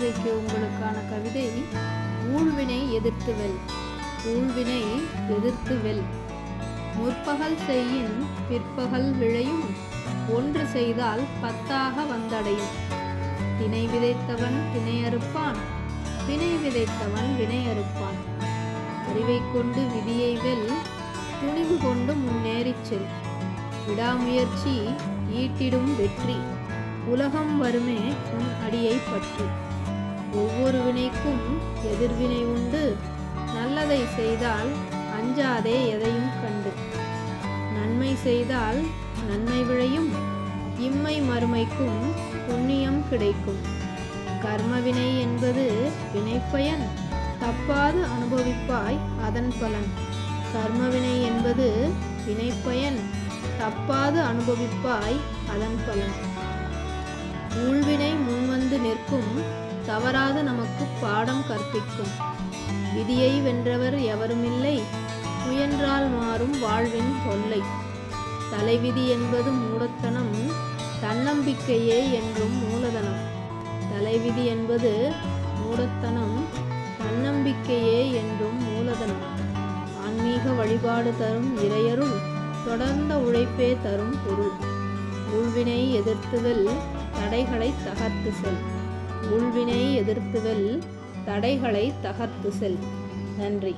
இன்றைக்கு உங்களுக்கான கவிதை ஊழ்வினை எதிர்த்து வெல் ஊழ்வினை எதிர்த்து வெல் முற்பகல் செய்யின் பிற்பகல் விழையும் ஒன்று செய்தால் பத்தாக வந்தடையும். தினை விதைத்தவன் திணை அறுப்பான் வினை விதைத்தவன் வினை அறுப்பான். கொண்டு விதியை வெல் துணிவு கொண்டு முன்னேறிச் செல். விடாமுயற்சி ஈட்டிடும் வெற்றி. உலகம் வருமே உன் அடியை பற்றி. ஒவ்வொரு வினைக்கும் எதிர்வினை உண்டு. நல்லதை செய்தால் அஞ்சாதே எதையும் கண்டு. நன்மை செய்தால் நன்மை விளையும். இம்மை மறுமைக்கும் புண்ணியம் கிடைக்கும். கர்மவினை என்பது வினைப்பயன். தப்பாது அனுபவிப்பாய் அதன் பலன். கர்மவினை என்பது வினைப்பயன். தப்பாது அனுபவிப்பாய் அதன் பலன். ஊழ்வினை முன்வந்து நிற்கும் தவறாது நமக்கு பாடம் கற்பிக்கும். விதியை வென்றவர் எவருமில்லை. முயன்றால் மாறும் வாழ்வின் தொல்லை. தலைவிதி என்பது மூடத்தனம் தன்னம்பிக்கையே என்றும் மூலதனம். தலைவிதி என்பது மூடத்தனம் தன்னம்பிக்கையே என்றும் மூலதனம். ஆன்மீக வழிபாடு தரும் இறையருள் தொடர்ந்த உழைப்பே தரும் பொருள். உள்வினை எதிர்த்துவெல் தடைகளை தகர்த்து செல். உள்வினை எதிர்த்துவெல் தடைகளை தகர்த்து செல். நன்றி.